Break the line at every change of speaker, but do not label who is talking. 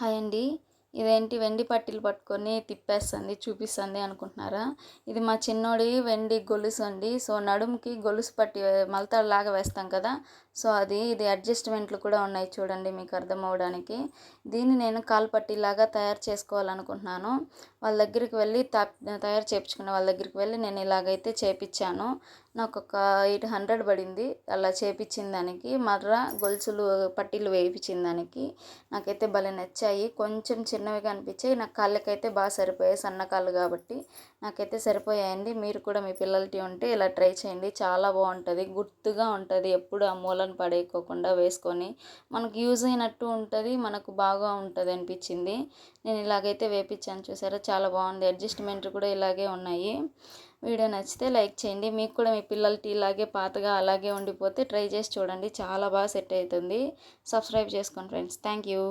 Hi అండి. ఇదేంటి వెండి పట్టీలు పట్టుకొని తిప్పేస్తుంది చూపిస్తుంది అనుకుంటున్నారా? ఇది మా చిన్నోడి వెండి గొలుసు అండి. సో నడుముకి గొలుసు పట్టి మలతాడులాగా వేస్తాం కదా? సో అది ఇది అడ్జస్ట్మెంట్లు కూడా ఉన్నాయి చూడండి మీకు అర్థం అవ్వడానికి. దీన్ని నేను కాల్పట్టిలాగా తయారు చేసుకోవాలనుకుంటున్నాను. వాళ్ళ దగ్గరికి వెళ్ళి తయారు చేయించుకునే వాళ్ళ దగ్గరికి వెళ్ళి నేను ఇలాగైతే చేపించాను. నాకు ఒక ఎయిట్ హండ్రెడ్ పడింది. అలా చేపించిన దానికి మర్ర గొలుసులు పట్టీలు వేయించిన దానికి నాకైతే భలే నచ్చాయి. కొంచెం చిన్నవిగా అనిపించాయి. నా కాళ్ళకైతే బాగా సరిపోయాయి. సన్న కాళ్ళు కాబట్టి నాకైతే సరిపోయాయండి. మీరు కూడా మీ పిల్లలకి ఉంటే ఇలా ట్రై చేయండి. చాలా బాగుంటుంది. గుర్తుగా ఉంటుంది. ఎప్పుడు ఆ మూలను పడేయకోకుండా వేసుకొని మనకు యూజ్ అయినట్టు ఉంటుంది. మనకు బాగా ఉంటుంది అనిపించింది. నేను ఇలాగైతే వేపించాను చూసారా? చాలా బాగుంది. అడ్జస్ట్మెంట్ కూడా ఇలాగే ఉన్నాయి. వీడియో నచ్చితే లైక్ చేయండి. మీకు కూడా మీ పిల్లలకి ఇలాగే పాతగా అలాగే ఉండిపోతే ట్రై చేసి చూడండి. చాలా బాగా సెట్ అవుతుంది. సబ్స్క్రైబ్ చేసుకోండి ఫ్రెండ్స్. Thank you.